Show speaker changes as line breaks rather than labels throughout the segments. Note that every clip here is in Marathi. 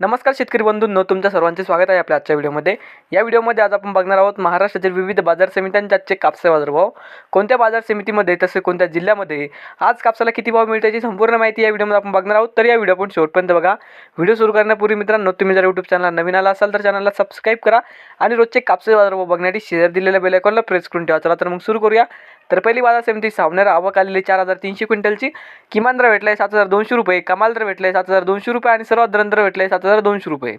नमस्कार शेतकरी बंधूंनो तुमच्या सर्वांचे स्वागत आहे आपल्या आजच्या व्हिडिओमध्ये. या व्हिडिओमध्ये आज आपण बघणार आहोत महाराष्ट्रातील विविध बाजार समित्यांचे आजचे कापसा बाजारभाव. कोणत्या बाजार समितीमध्ये तसे कोणत्या जिल्ह्यामध्ये आज कापसाला किती भाव मिळते याची संपूर्ण माहिती या व्हिडिओमध्ये आपण बघणार आहोत. तर या व्हिडिओ आपण शेवटपर्यंत बघा. व्हिडिओ सुरू करण्यापूर्वी मित्रांनो तुम्ही जर यूट्यूब चॅनल नवीन आला असाल तर चॅनलला सबस्क्राईब करा आणि रोजचे कापसे बाजारभाव बघण्यासाठी शेअर दिलेल्या बेलायकॉनला प्रेस करून ठेवा. चला तर मग सुरू करूया. तर पहिली बाजार समिती सावनेर आवक आलेली चार हजार तीनशे क्विंटलची. किमान दर भेटला आहे सात हजार दोनशे रुपये कमाल दर भेटला आहे सात हजार दोनशे रुपये आणि सर्वात दर दर भेटला आहे सात हजार दोनशे रुपये.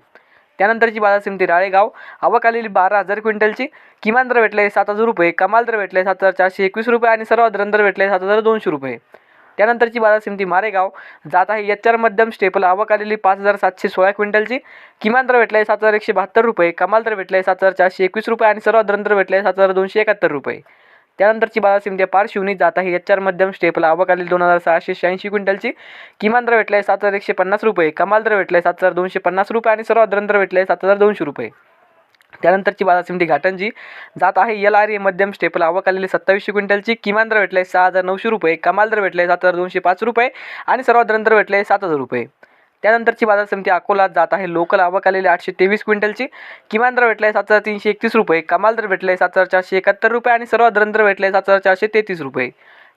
त्यानंतरची बाजार समिती राळेगाव आवक आलेली बारा हजार क्विंटलची किमान दर भेटले सात हजार रुपये कमाल दर भेटले सात हजार चारशे एकवीस रुपये आणि सर्वात दर दर भेटले सात हजार दोनशे रुपये. त्यानंतरची बाजार समिती मारेगाव जात आहे एच आर मध्यम स्टेपल आवक आलेली पाच हजार सातशे सोळा क्विंटलची किमान दर भेटले सात हजार एकशे बहात्तर रुपये कमाल दर भेटले सात हजार चारशे एकवीस रुपये आणि सर्वात दर दर भेटले सात हजार दोनशे एकाहत्तर रुपये. त्यानंतरची बाजार समिती पार शिवनी जात आहे एच आर मध्यम स्टेपला आवक दोन हजार सहाशे शहाऐंशी क्विंटलची किमान दर भेटला आहे सात हजार एकशे पन्नास रुपये. कमाल दर भेटला आहे सात हजार दोनशे पन्नास रुपये आणि सर्वात दर दर भेटले आहे सात हजार दोनशे रुपये. त्यानंतरची बाजार समिती घाटंजी जात आहे. एल आर ए मध्यम स्टेपल आवक आलेली सत्तावीसशे क्विंटलची. किमान दर आहे सहा हजार नऊशे रुपये. कमाल दर भेटले सात हजार दोनशे पाच रुपये आणि सर्वात दर दर भेटले सात हजार रुपये. त्यानंतरची बाजार समिती अकोला जात आहे. लोकल आवक आलेली आठशे तेवीस क्विंटलची. किमान दर भेटले सात हजार तीनशे एकतीस रुपये. कमाल दर भेटले सात हजार चारशे एकाहत्तर रुपये आणि सर्वात दर दर भेटले सात हजार चारशे तेहतीस रुपये.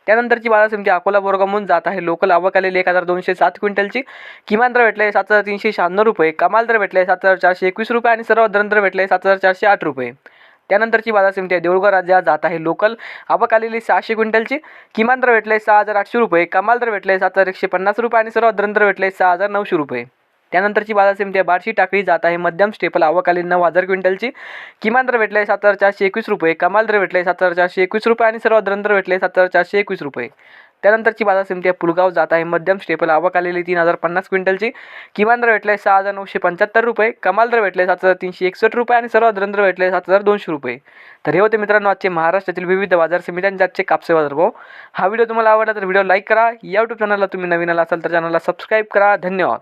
त्यानंतरची बाजार समिती अकोला बोरगामून जात आहे. लोकल आवक आलेली एक हजार दोनशे सात क्विंटलची. किमान दर भेटले सात हजार तीनशे शहाण्णव रुपये. कमाल दर भेटले सात हजार चारशे एकवीस रुपये आणि सर्वात दर दर भेटले सात हजार चारशे आठ रुपये. त्यानंतरची बाजार समिती आहे. देऊळगाव राज्यात जात आहे लोकल. आवक आलेली सहाशे क्विंटलची. किमान दर भेटले सहा हजार आठशे रुपये. कमाल दर भेटले सात हजार एकशे पन्नास रुपये आणि सर्वात दर दर भेटले सहा हजार नऊशे रुपये. त्यानंतरची बाजार समिती आहे. बार्शी टाकळी जात आहे. मध्यम स्टेपल आवक नऊ हजार क्विंटलची. किमान दर भेटले सात हजार चारशे एकवीस रुपये. कमाल दर भेटले सात हजार चारशे एकवीस रुपये आणि सर्वात दर दर भेटले सात हजार चारशे एकवीस रुपये. त्यानंतरची बाजार समिती आहे पुलगाव जात आहे. मध्यम स्टेपल आवक आलेली तीन हजार पन्नास क्विंटलची. किमान दर भेटले सहा हजार नऊशे पंच्याहत्तर रुपये. कमाल दर भेटले सात हजार तीनशे एकसष्ट रुपये आणि सर्वात दर दर भेटले सात हजार दोनशे रुपये. तर हे होते मित्रांनो आजचे महाराष्ट्रातील विविध बाजार समित्यांचे आजचे कापसे बाजार भाव. हा व्हिडिओ तुम्हाला आवडला तर व्हिडिओ लाईक करा. या यूट्यूब चॅनलला तुम्ही नवीन आला असाल तर चॅनलला सबस्क्राईब करा. धन्यवाद.